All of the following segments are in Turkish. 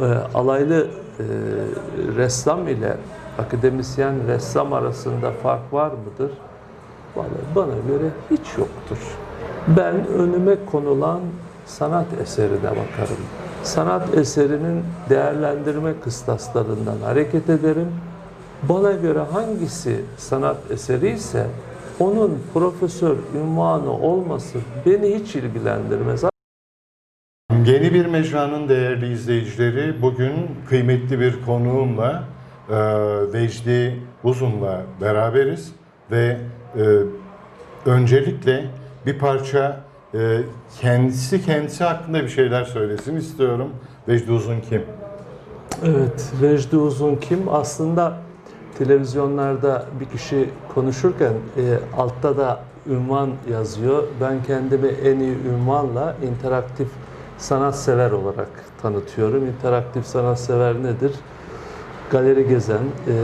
e, alaylı e, ressam ile akademisyen ressam arasında fark var mıdır? Vallahi bana göre hiç yoktur. Ben önüme konulan sanat eserine bakarım. Sanat eserinin değerlendirme kıstaslarından hareket ederim. Bana göre hangisi sanat eseri ise onun profesör ünvanı olması beni hiç ilgilendirmez. Yeni bir mecranın değerli izleyicileri bugün kıymetli bir konuğumla e, Vecdi Uzun'la beraberiz ve e, öncelikle bir parça e, kendisi kendisi hakkında bir şeyler söylesin istiyorum. Vecdi Uzun kim? Evet, Vecdi Uzun kim? Aslında televizyonlarda bir kişi konuşurken e, altta da ünvan yazıyor. Ben kendimi en iyi ünvanla interaktif sanatsever olarak tanıtıyorum. İnteraktif sanatsever nedir? Galeri gezen, e,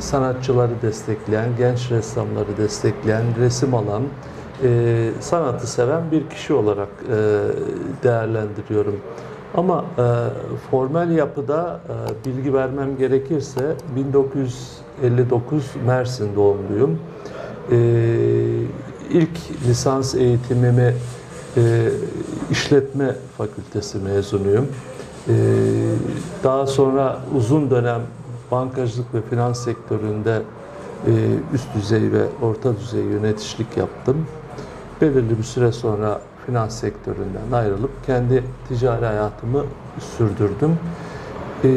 sanatçıları destekleyen, genç ressamları destekleyen, resim alan, e, sanatı seven bir kişi olarak e, değerlendiriyorum. Ama e, formel yapıda e, bilgi vermem gerekirse 1959 Mersin doğumluyum. E, ilk lisans eğitimimi e, işletme fakültesi mezunuyum. E, daha sonra uzun dönem bankacılık ve finans sektöründe e, üst düzey ve orta düzey yöneticilik yaptım. Belirli bir süre sonra finans sektöründen ayrılıp kendi ticari hayatımı sürdürdüm. Ee,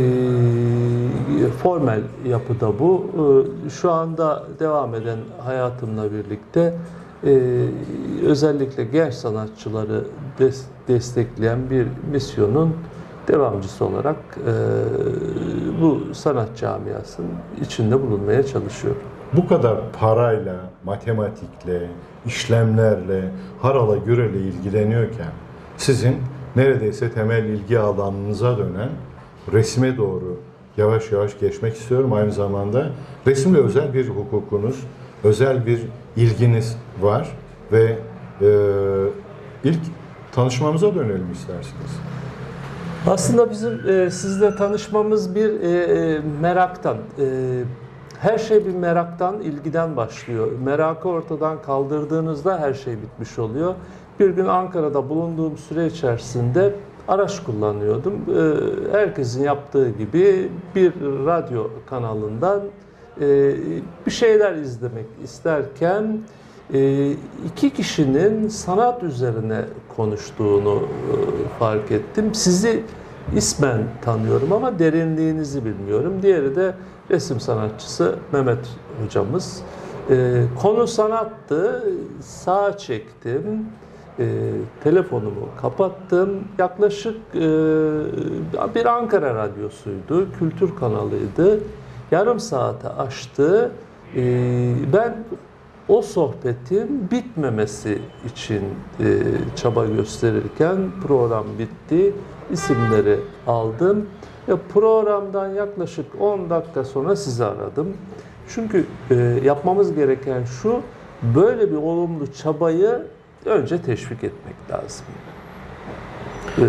formel yapıda bu. Ee, şu anda devam eden hayatımla birlikte e, özellikle genç sanatçıları des- destekleyen bir misyonun devamcısı olarak e, bu sanat camiasının içinde bulunmaya çalışıyorum. Bu kadar parayla, matematikle, işlemlerle, harala gürele ilgileniyorken sizin neredeyse temel ilgi alanınıza dönen resme doğru yavaş yavaş geçmek istiyorum. Aynı zamanda resimle özel bir hukukunuz, özel bir ilginiz var ve e, ilk tanışmamıza dönelim isterseniz. Aslında bizim e, sizle tanışmamız bir e, e, meraktan, e, her şey bir meraktan, ilgiden başlıyor. Merakı ortadan kaldırdığınızda her şey bitmiş oluyor. Bir gün Ankara'da bulunduğum süre içerisinde araç kullanıyordum. E, herkesin yaptığı gibi bir radyo kanalından bir şeyler izlemek isterken e, iki kişinin sanat üzerine konuştuğunu e, fark ettim. Sizi ismen tanıyorum ama derinliğinizi bilmiyorum. Diğeri de resim sanatçısı Mehmet hocamız. E, konu sanattı. Sağa çektim. E, telefonumu kapattım. Yaklaşık e, bir Ankara radyosuydu. Kültür kanalıydı. Yarım saate aştı. E, ben o sohbetin bitmemesi için e, çaba gösterirken program bitti. İsimleri aldım ve programdan yaklaşık 10 dakika sonra sizi aradım. Çünkü e, yapmamız gereken şu, böyle bir olumlu çabayı önce teşvik etmek lazım. E,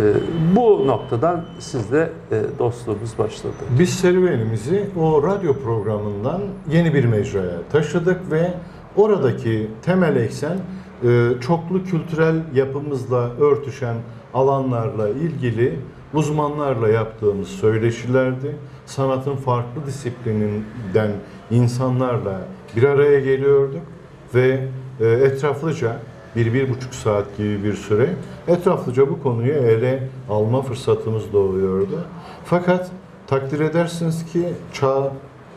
bu noktadan sizle e, dostluğumuz başladı. Biz serüvenimizi o radyo programından yeni bir mecraya taşıdık ve oradaki temel eksen e, çoklu kültürel yapımızla örtüşen alanlarla ilgili uzmanlarla yaptığımız söyleşilerdi. Sanatın farklı disiplininden insanlarla bir araya geliyorduk ve e, etraflıca bir, bir buçuk saat gibi bir süre etraflıca bu konuyu ele alma fırsatımız doğuyordu. Fakat takdir edersiniz ki çağ,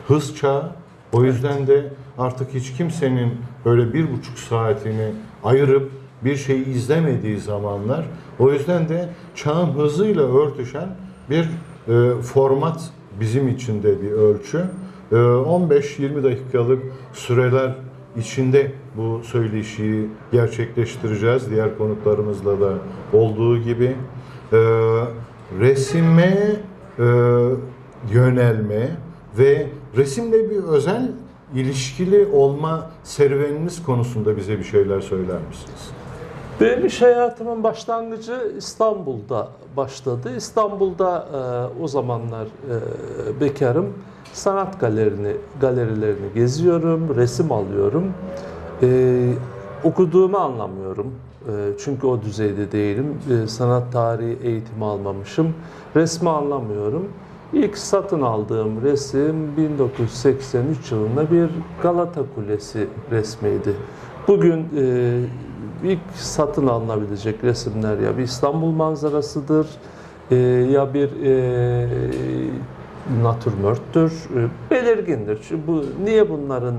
hız çağı, o yüzden de artık hiç kimsenin böyle bir buçuk saatini ayırıp bir şeyi izlemediği zamanlar, o yüzden de çağın hızıyla örtüşen bir e, format bizim için de bir ölçü. E, 15-20 dakikalık süreler içinde bu söyleşiyi gerçekleştireceğiz. Diğer konuklarımızla da olduğu gibi. E, resime e, yönelme ve resimle bir özel ilişkili olma serüveniniz konusunda bize bir şeyler söyler misiniz? Benim iş hayatımın başlangıcı İstanbul'da başladı. İstanbul'da e, o zamanlar e, bekarım. Sanat galerini, galerilerini geziyorum, resim alıyorum. E, okuduğumu anlamıyorum. E, çünkü o düzeyde değilim. E, sanat tarihi eğitimi almamışım. Resmi anlamıyorum. İlk satın aldığım resim 1983 yılında bir Galata Kulesi resmiydi. Bugün e, ilk satın alınabilecek resimler ya bir İstanbul manzarasıdır e, ya bir e, natürmörttür, e, belirgindir. Çünkü bu niye bunların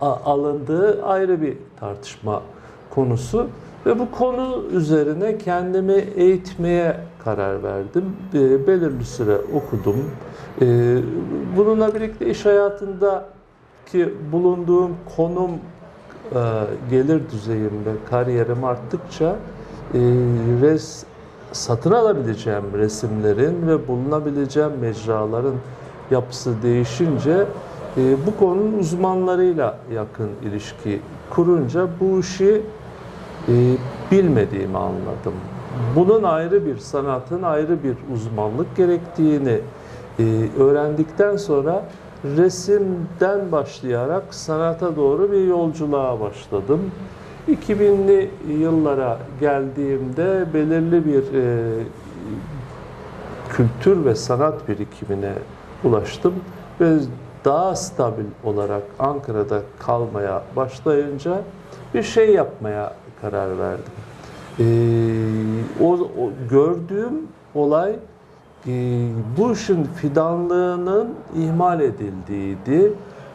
alındığı ayrı bir tartışma konusu ve bu konu üzerine kendimi eğitmeye karar verdim. E, belirli süre okudum. E, bununla birlikte iş hayatındaki bulunduğum konum gelir düzeyim ve kariyerim arttıkça e, res satın alabileceğim resimlerin ve bulunabileceğim mecraların yapısı değişince e, bu konunun uzmanlarıyla yakın ilişki kurunca bu işi e, bilmediğimi anladım. Bunun ayrı bir sanatın ayrı bir uzmanlık gerektiğini öğrendikten sonra resimden başlayarak sanata doğru bir yolculuğa başladım. 2000'li yıllara geldiğimde belirli bir e, kültür ve sanat birikimine ulaştım ve daha stabil olarak Ankara'da kalmaya başlayınca bir şey yapmaya karar verdim. Ee, o, o gördüğüm olay e, bu işin fidanlığının ihmal edildiğiydi.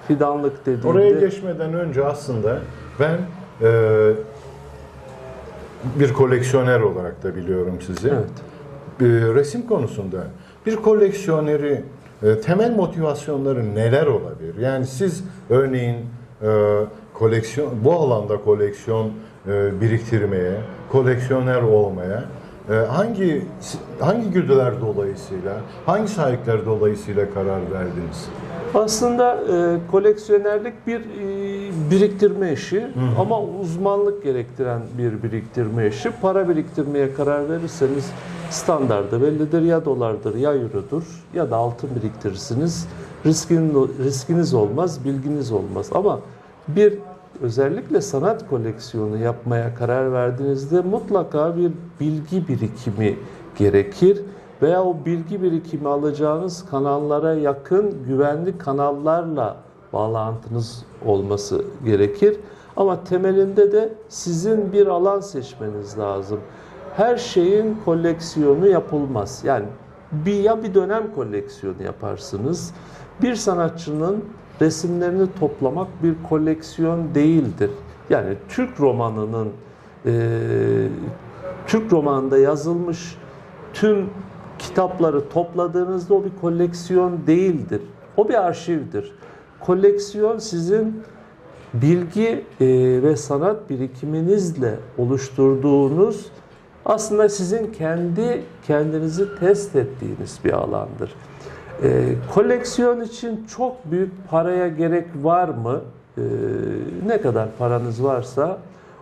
Fidanlık dediğimde Oraya geçmeden önce aslında ben e, bir koleksiyoner olarak da biliyorum sizi. evet. E, resim konusunda bir koleksiyoneri e, temel motivasyonları neler olabilir? Yani siz örneğin e, koleksiyon bu alanda koleksiyon e, biriktirmeye, koleksiyoner olmaya hangi hangi güdüler dolayısıyla, hangi sahipler dolayısıyla karar verdiniz? Aslında e, koleksiyonerlik bir e, biriktirme işi ama uzmanlık gerektiren bir biriktirme işi. Para biriktirmeye karar verirseniz standardı bellidir. Ya dolardır ya eurodur ya da altın biriktirirsiniz. Riskin, riskiniz olmaz, bilginiz olmaz. Ama bir özellikle sanat koleksiyonu yapmaya karar verdiğinizde mutlaka bir bilgi birikimi gerekir veya o bilgi birikimi alacağınız kanallara yakın güvenli kanallarla bağlantınız olması gerekir. Ama temelinde de sizin bir alan seçmeniz lazım. Her şeyin koleksiyonu yapılmaz. Yani bir ya bir dönem koleksiyonu yaparsınız. Bir sanatçının resimlerini toplamak bir koleksiyon değildir. Yani Türk romanının e, Türk romanında yazılmış tüm kitapları topladığınızda o bir koleksiyon değildir. O bir arşivdir. Koleksiyon sizin bilgi e, ve sanat birikiminizle oluşturduğunuz aslında sizin kendi kendinizi test ettiğiniz bir alandır. E, koleksiyon için çok büyük paraya gerek var mı? E, ne kadar paranız varsa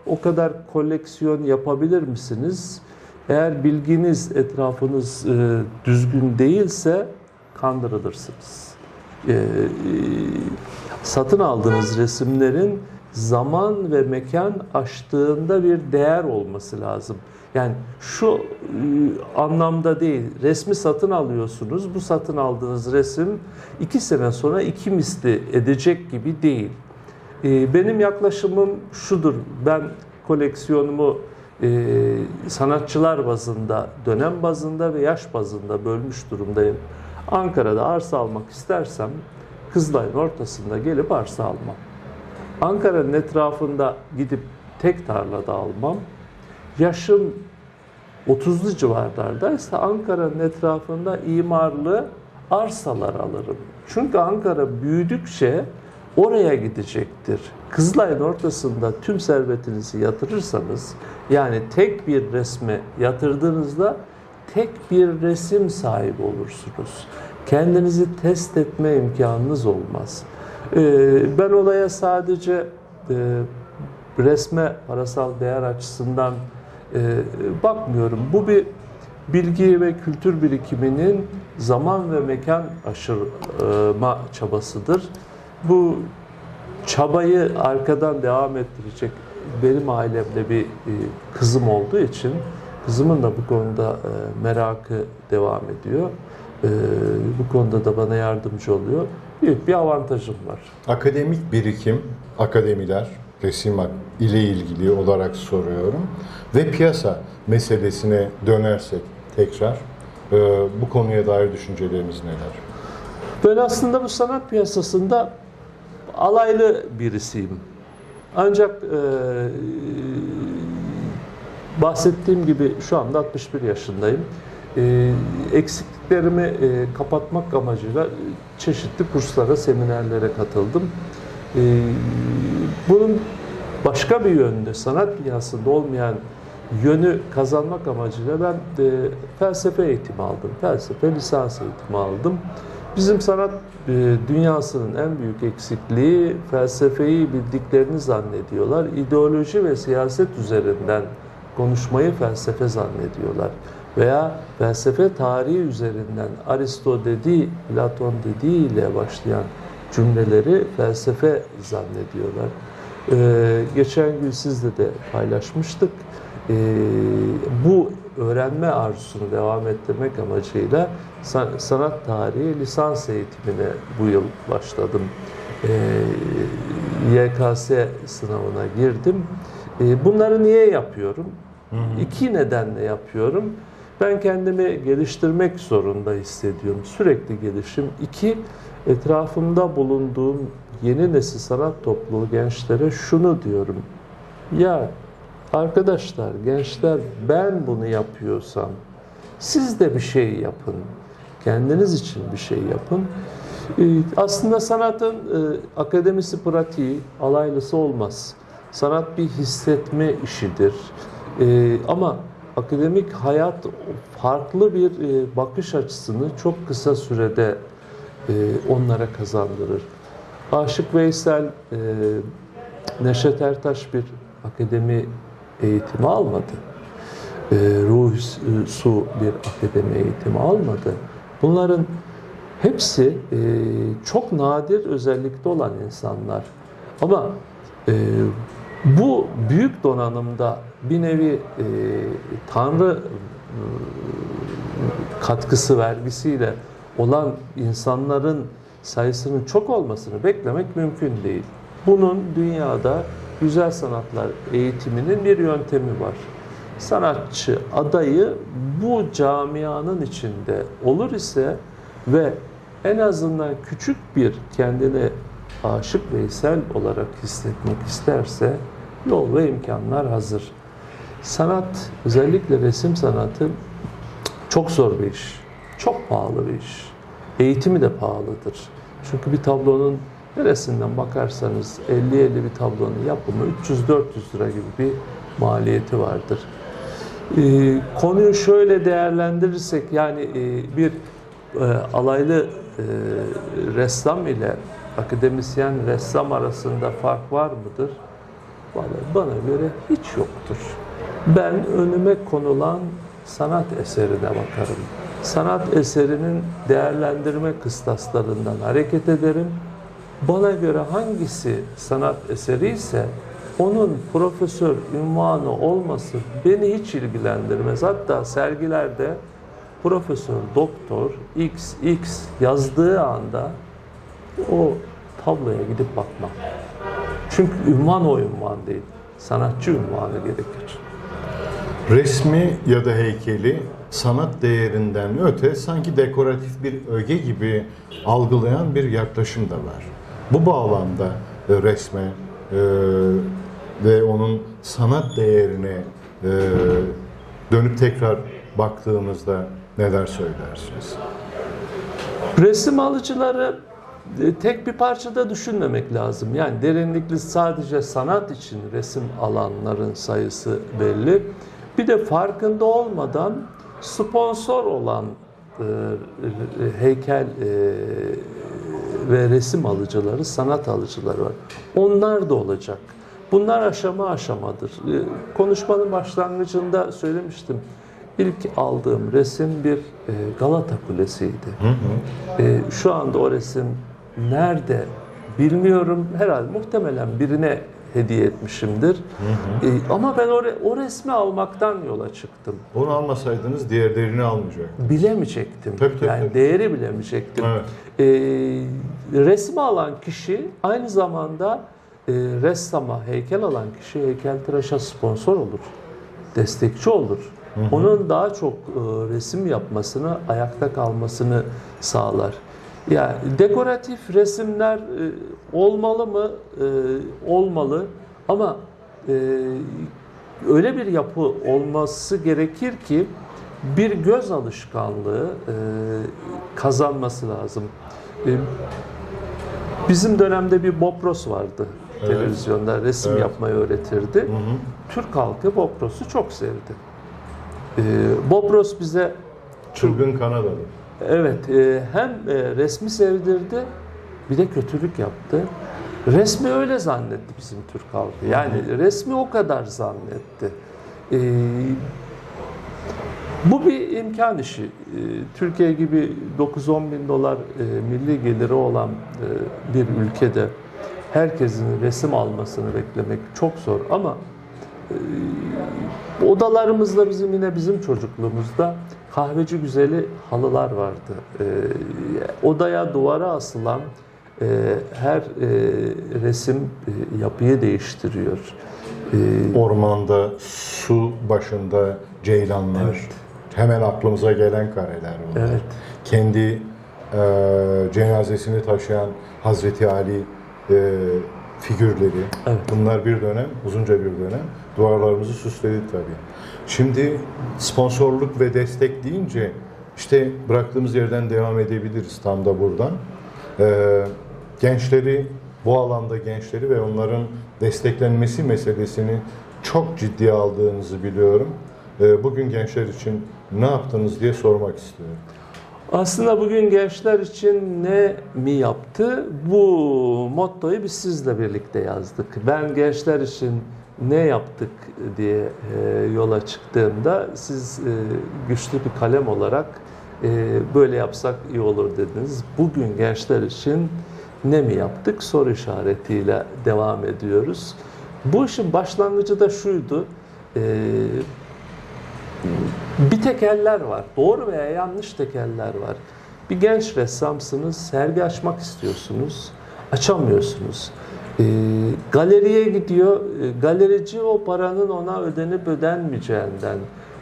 o kadar koleksiyon yapabilir misiniz? Eğer bilginiz, etrafınız e, düzgün değilse kandırılırsınız. E, e, satın aldığınız resimlerin zaman ve mekan aştığında bir değer olması lazım. Yani şu e, anlamda değil, resmi satın alıyorsunuz, bu satın aldığınız resim iki sene sonra iki misli edecek gibi değil. E, benim yaklaşımım şudur, ben koleksiyonumu e, sanatçılar bazında, dönem bazında ve yaş bazında bölmüş durumdayım. Ankara'da arsa almak istersem Kızılay'ın ortasında gelip arsa almam. Ankara'nın etrafında gidip tek tarlada almam. Yaşım 30'lu civarlardaysa Ankara'nın etrafında imarlı arsalar alırım. Çünkü Ankara büyüdükçe oraya gidecektir. Kızılay'ın ortasında tüm servetinizi yatırırsanız yani tek bir resme yatırdığınızda tek bir resim sahibi olursunuz. Kendinizi test etme imkanınız olmaz. Ee, ben olaya sadece e, resme parasal değer açısından bakmıyorum. Bu bir bilgi ve kültür birikiminin zaman ve mekan aşırma çabasıdır. Bu çabayı arkadan devam ettirecek benim ailemde bir e, kızım olduğu için kızımın da bu konuda e, merakı devam ediyor. E, Bu konuda da bana yardımcı oluyor. Büyük bir avantajım var. Akademik birikim, akademiler, resim ile ilgili olarak soruyorum. Ve piyasa meselesine dönersek tekrar e, bu konuya dair düşünceleriniz neler? Ben aslında bu sanat piyasasında alaylı birisiyim. Ancak e, bahsettiğim gibi şu anda 61 yaşındayım. E, eksikliklerimi e, kapatmak amacıyla çeşitli kurslara, seminerlere katıldım. E, bunun başka bir yönde, sanat dünyasında olmayan yönü kazanmak amacıyla ben e, felsefe eğitimi aldım. Felsefe lisans eğitimi aldım. Bizim sanat e, dünyasının en büyük eksikliği felsefeyi bildiklerini zannediyorlar. İdeoloji ve siyaset üzerinden konuşmayı felsefe zannediyorlar. Veya felsefe tarihi üzerinden Aristo dediği, Platon dediği ile başlayan cümleleri felsefe zannediyorlar. Ee, geçen gün sizle de paylaşmıştık. Ee, bu öğrenme arzusunu devam ettirmek amacıyla san- sanat tarihi lisans eğitimine bu yıl başladım. Ee, YKS sınavına girdim. Ee, bunları niye yapıyorum? İki nedenle yapıyorum. Ben kendimi geliştirmek zorunda hissediyorum. Sürekli gelişim. İki, etrafımda bulunduğum yeni nesil sanat topluluğu gençlere şunu diyorum. Ya arkadaşlar, gençler ben bunu yapıyorsam siz de bir şey yapın. Kendiniz için bir şey yapın. Ee, Aslında sanatın e, akademisi pratiği, alaylısı olmaz. Sanat bir hissetme işidir. Ee, Ama akademik hayat farklı bir e, bakış açısını çok kısa sürede e, onlara kazandırır. Aşık Veysel, e, Neşet Ertaş bir akademi eğitimi almadı. E, Ruh Su bir akademi eğitimi almadı. Bunların hepsi e, çok nadir özellikte olan insanlar. Ama e, bu büyük donanımda bir nevi e, Tanrı e, katkısı vergisiyle olan insanların sayısının çok olmasını beklemek mümkün değil. Bunun dünyada güzel sanatlar eğitiminin bir yöntemi var. Sanatçı adayı bu camianın içinde olur ise ve en azından küçük bir kendine aşık Veysel olarak hissetmek isterse yol ve imkanlar hazır. Sanat, özellikle resim sanatı çok zor bir iş. Çok pahalı bir iş. Eğitimi de pahalıdır. Çünkü bir tablonun neresinden bakarsanız 50-50 bir tablonun yapımı 300-400 lira gibi bir maliyeti vardır. Ee, konuyu şöyle değerlendirirsek yani e, bir e, alaylı e, ressam ile akademisyen ressam arasında fark var mıdır? Vallahi bana göre hiç yoktur. Ben önüme konulan sanat eserine bakarım. Sanat eserinin değerlendirme kıstaslarından hareket ederim. Bana göre hangisi sanat eseri ise onun profesör ünvanı olması beni hiç ilgilendirmez. Hatta sergilerde profesör, doktor, x, x yazdığı anda o tabloya gidip bakmam. Çünkü ünvan o ünvan değil. Sanatçı ünvanı gerekir. Resmi ya da heykeli sanat değerinden öte sanki dekoratif bir öge gibi algılayan bir yaklaşım da var. Bu bağlamda e, resme e, ve onun sanat değerine e, dönüp tekrar baktığımızda neler söylersiniz? Resim alıcıları e, tek bir parçada düşünmemek lazım. Yani derinlikli sadece sanat için resim alanların sayısı belli. Bir de farkında olmadan sponsor olan e, e, heykel e, ve resim alıcıları, sanat alıcıları var. Onlar da olacak. Bunlar aşama aşamadır. Ee, Konuşmanın başlangıcında söylemiştim. İlk aldığım resim bir e, Galata Kulesi'ydi. Ee, Şu anda o resim nerede bilmiyorum. Herhalde muhtemelen birine hediye etmişimdir. Ee, Ama ben o, re- o resmi almaktan yola çıktım. Onu almasaydınız diğerlerini almayacaktınız. Bilemeyecektim. Tabii, tabii, yani tabii. değeri bilemeyecektim. Evet. Ee, resmi alan kişi aynı zamanda e, ressama heykel alan kişi heykeltıraşa sponsor olur. Destekçi olur. Onun daha çok e, resim yapmasını, ayakta kalmasını sağlar. Yani dekoratif resimler e, olmalı mı? E, olmalı. Ama e, öyle bir yapı olması gerekir ki bir göz alışkanlığı e, kazanması lazım. E, bizim dönemde bir Bopros vardı Evet. televizyonda resim Evet. yapmayı öğretirdi. Türk halkı Bopros'u çok sevdi. E, Bopros bize Çılgın Kanadalı. Evet, e, hem e, resmi sevdirdi, bir de kötülük yaptı. Resmi öyle zannetti bizim Türk halkı. Yani resmi o kadar zannetti. E, bu bir imkan işi. E, Türkiye gibi 9-10 bin dolar e, milli geliri olan e, bir ülkede herkesin resim almasını beklemek çok zor ama Odalarımızda bizim yine bizim çocukluğumuzda kahveci güzeli halılar vardı. Ee, odaya duvara asılan e, her e, resim e, yapıyı değiştiriyor. Ee, Ormanda, su başında ceylanlar. Evet. Hemen aklımıza gelen kareler bunlar. Evet. Kendi e, cenazesini taşıyan Hazreti Ali e, figürleri. Evet. Bunlar bir dönem, uzunca bir dönem duvarlarımızı süsledi tabii. Şimdi sponsorluk ve destek deyince işte bıraktığımız yerden devam edebiliriz tam da buradan. Ee, gençleri, bu alanda gençleri ve onların desteklenmesi meselesini çok ciddiye aldığınızı biliyorum. Ee, bugün gençler için ne yaptınız diye sormak istiyorum. Aslında bugün gençler için ne mi yaptı? Bu mottoyu biz sizle birlikte yazdık. Ben gençler için ne yaptık diye e, yola çıktığımda siz e, güçlü bir kalem olarak e, böyle yapsak iyi olur dediniz. Bugün gençler için ne mi yaptık soru işaretiyle devam ediyoruz. Bu işin başlangıcı da şuydu. E, bir tekeller var. Doğru veya yanlış tekeller var. Bir genç ressamsınız, sergi açmak istiyorsunuz, açamıyorsunuz. Ee, galeriye gidiyor, e, galerici o paranın ona ödenip ödenmeyeceğinden,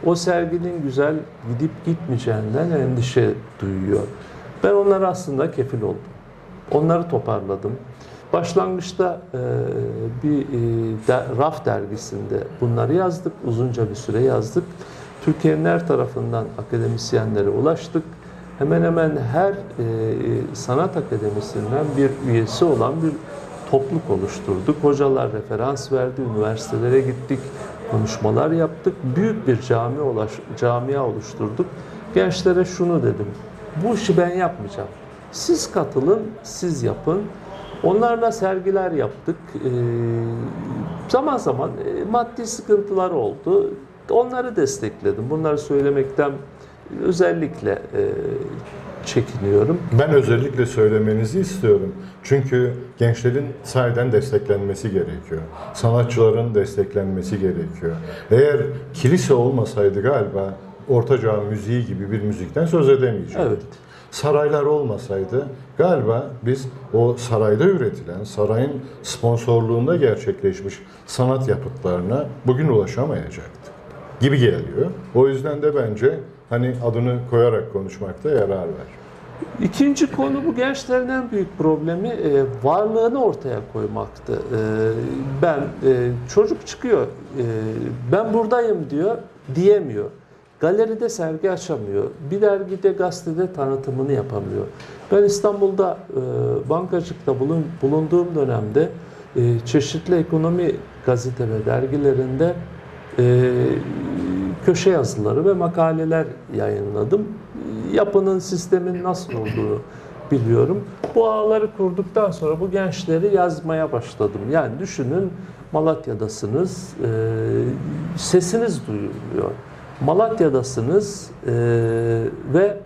o serginin güzel gidip gitmeyeceğinden endişe duyuyor. Ben onlara aslında kefil oldum. Onları toparladım. Başlangıçta e, bir e, de, raf dergisinde bunları yazdık. Uzunca bir süre yazdık. Türkiye'nin her tarafından akademisyenlere ulaştık. Hemen hemen her e, sanat akademisinden bir üyesi olan bir topluluk oluşturduk. Hocalar referans verdi, üniversitelere gittik, konuşmalar yaptık. Büyük bir cami ulaş, camia oluşturduk. Gençlere şunu dedim, bu işi ben yapmayacağım. Siz katılın, siz yapın. Onlarla sergiler yaptık. Ee, zaman zaman e, maddi sıkıntılar oldu. Onları destekledim. Bunları söylemekten özellikle e, çekiniyorum. Ben özellikle söylemenizi istiyorum. Çünkü gençlerin sahiden desteklenmesi gerekiyor. Sanatçıların desteklenmesi gerekiyor. Eğer kilise olmasaydı galiba Orta Çağ müziği gibi bir müzikten söz edemeyecektik. Evet. Saraylar olmasaydı galiba biz o sarayda üretilen, sarayın sponsorluğunda gerçekleşmiş sanat yapıtlarına bugün ulaşamayacaktık gibi geliyor. O yüzden de bence hani adını koyarak konuşmakta yarar var. İkinci konu bu gençlerin en büyük problemi e, varlığını ortaya koymaktı. E, ben e, çocuk çıkıyor, e, ben buradayım diyor, diyemiyor. Galeride sergi açamıyor. Bir dergide, gazetede tanıtımını yapamıyor. Ben İstanbul'da e, bankacılıkta bulun, bulunduğum dönemde e, çeşitli ekonomi gazete ve dergilerinde e, köşe yazıları ve makaleler yayınladım. Yapının, sistemin nasıl olduğunu biliyorum. Bu ağları kurduktan sonra bu gençleri yazmaya başladım. Yani düşünün Malatya'dasınız, e, sesiniz duyuluyor. Malatya'dasınız e, ve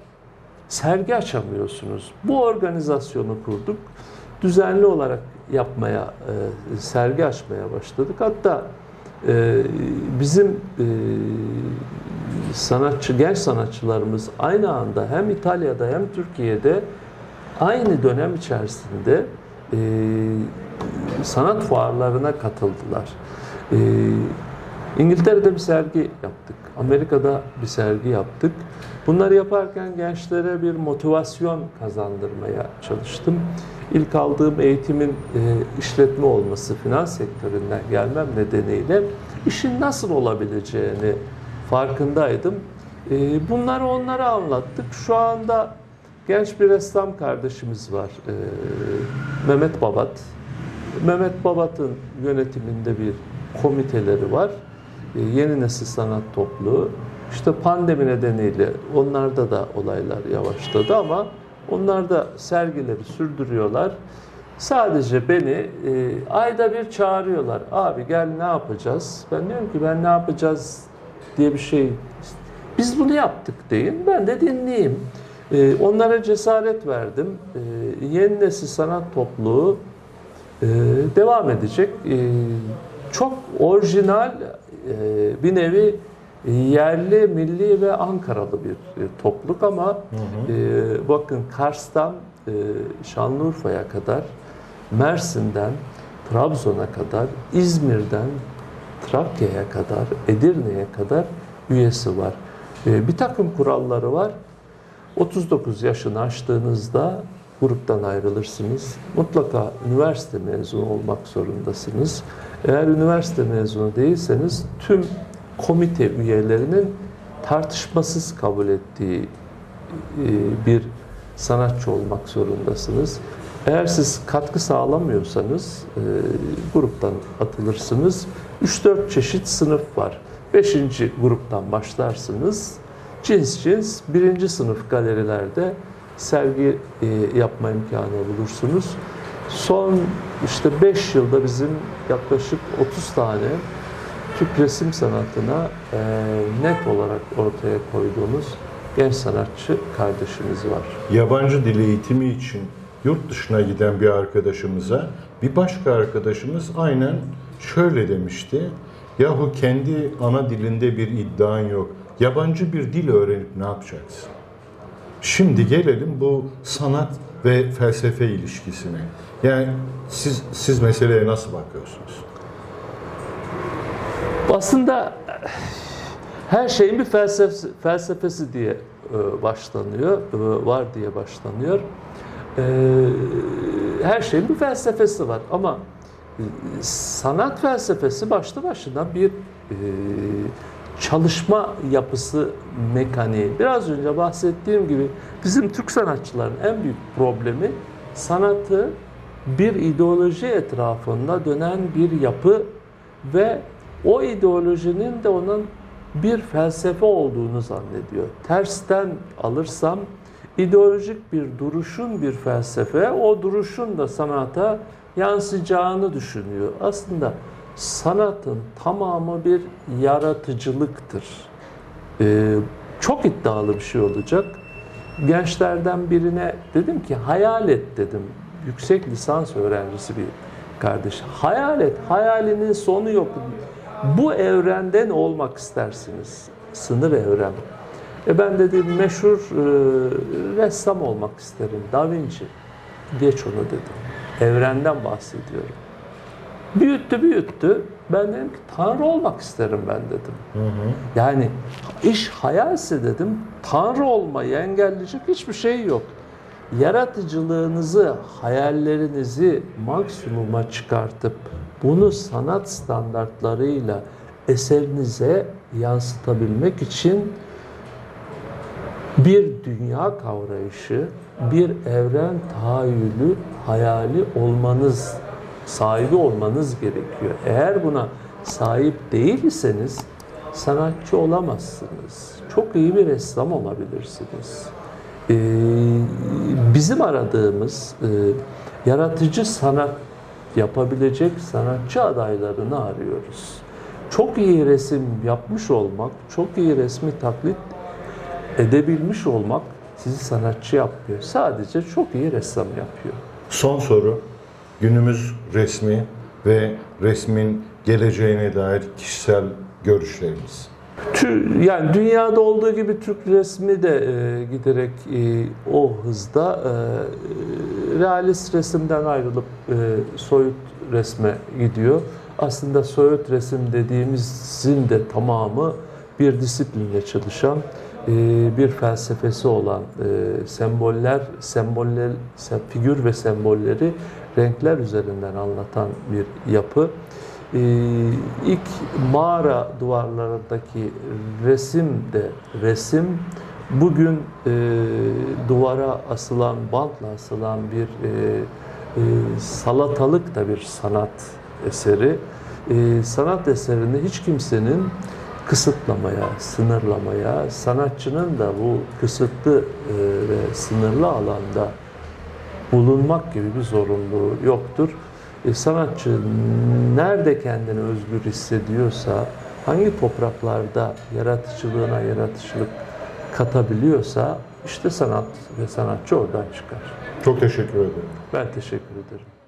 sergi açamıyorsunuz. Bu organizasyonu kurduk. Düzenli olarak yapmaya, e, sergi açmaya başladık. Hatta e, bizim e, sanatçı, genç sanatçılarımız aynı anda hem İtalya'da hem Türkiye'de aynı dönem içerisinde e, sanat fuarlarına katıldılar. E, İngiltere'de bir sergi yaptık. Amerika'da bir sergi yaptık. Bunları yaparken gençlere bir motivasyon kazandırmaya çalıştım. İlk aldığım eğitimin e, işletme olması, finans sektöründen gelmem nedeniyle işin nasıl olabileceğini farkındaydım. E, bunları onlara anlattık. Şu anda genç bir ressam kardeşimiz var. E, Mehmet Babat. Mehmet Babat'ın yönetiminde bir komiteleri var. E, Yeni Nesil Sanat Topluluğu. İşte pandemi nedeniyle onlarda da olaylar yavaşladı ama onlar da sergileri sürdürüyorlar. Sadece beni e, ayda bir çağırıyorlar. Abi gel ne yapacağız? Ben diyorum ki ben ne yapacağız diye bir şey. Biz bunu yaptık deyin. Ben de dinleyeyim. E, onlara cesaret verdim. E, Yeni Nesil Sanat Topluluğu e, devam edecek. E, çok orijinal e, bir nevi yerli, milli ve Ankaralı bir, bir topluluk ama e, bakın Kars'tan e, Şanlıurfa'ya kadar, Mersin'den Trabzon'a kadar, İzmir'den Trakya'ya kadar, Edirne'ye kadar üyesi var. E, bir takım kuralları var. 39 yaşını aştığınızda gruptan ayrılırsınız. Mutlaka üniversite mezunu olmak zorundasınız. Eğer üniversite mezunu değilseniz tüm komite üyelerinin tartışmasız kabul ettiği e, bir sanatçı olmak zorundasınız. Eğer siz katkı sağlamıyorsanız e, gruptan atılırsınız. 3-4 çeşit sınıf var. 5. gruptan başlarsınız. Cins cins birinci sınıf galerilerde sergi e, yapma imkanı bulursunuz. Son işte 5 yılda bizim yaklaşık 30 tane Türk resim sanatına e, net olarak ortaya koyduğumuz genç sanatçı kardeşimiz var. Yabancı dil eğitimi için yurt dışına giden bir arkadaşımıza bir başka arkadaşımız aynen şöyle demişti. Yahu kendi ana dilinde bir iddian yok. Yabancı bir dil öğrenip ne yapacaksın? Şimdi gelelim bu sanat ve felsefe ilişkisine. Yani siz siz meseleye nasıl bakıyorsunuz? Aslında her şeyin bir felsefesi, felsefesi diye e, başlanıyor, e, var diye başlanıyor. E, Her şeyin bir felsefesi var ama sanat felsefesi başlı başına bir çalışma yapısı mekaniği. Biraz önce bahsettiğim gibi bizim Türk sanatçıların en büyük problemi sanatı bir ideoloji etrafında dönen bir yapı ve o ideolojinin de onun bir felsefe olduğunu zannediyor. Tersten alırsam ideolojik bir duruşun bir felsefe, o duruşun da sanata yansıyacağını düşünüyor. Aslında sanatın tamamı bir yaratıcılıktır. Ee, çok iddialı bir şey olacak. Gençlerden birine dedim ki hayal et dedim. Yüksek lisans öğrencisi bir kardeş. Hayal et. Hayalinin sonu yok. Bu evrende ne olmak istersiniz? Sınır evren. E ben dedim meşhur e, ressam olmak isterim. Da Vinci. Geç onu dedim. Evrenden bahsediyorum. Büyüttü büyüttü. Ben dedim ki Tanrı olmak isterim ben dedim. Yani iş hayalse dedim Tanrı olmayı engelleyecek hiçbir şey yok. Yaratıcılığınızı, hayallerinizi maksimuma çıkartıp bunu sanat standartlarıyla eserinize yansıtabilmek için bir dünya kavrayışı, bir evren tahayyülü, hayali olmanız, sahibi olmanız gerekiyor. Eğer buna sahip değilseniz sanatçı olamazsınız. Çok iyi bir ressam olabilirsiniz. Ee, bizim aradığımız e, yaratıcı sanat yapabilecek sanatçı adaylarını arıyoruz. Çok iyi resim yapmış olmak, çok iyi resmi taklit edebilmiş olmak sizi sanatçı yapmıyor. Sadece çok iyi ressam yapıyor. Son soru. Günümüz resmi ve resmin geleceğine dair kişisel görüşleriniz. Yani dünyada olduğu gibi Türk resmi de e, giderek e, o hızda e, realist resimden ayrılıp e, soyut resme gidiyor. Aslında soyut resim dediğimizin de tamamı bir disiplinle çalışan, e, bir felsefesi olan e, semboller, semboller, sem- figür ve sembolleri renkler üzerinden anlatan bir yapı. Ee, ilk mağara duvarlarındaki resim de resim bugün e, duvara asılan bantla asılan bir e, e, salatalık da bir sanat eseri. E, sanat eserini hiç kimsenin kısıtlamaya, sınırlamaya, sanatçının da bu kısıtlı e, ve sınırlı alanda bulunmak gibi bir zorunluluğu yoktur. E, sanatçı nerede kendini özgür hissediyorsa, hangi topraklarda yaratıcılığına yaratıcılık katabiliyorsa işte sanat ve sanatçı oradan çıkar. Çok teşekkür ederim. Ben teşekkür ederim.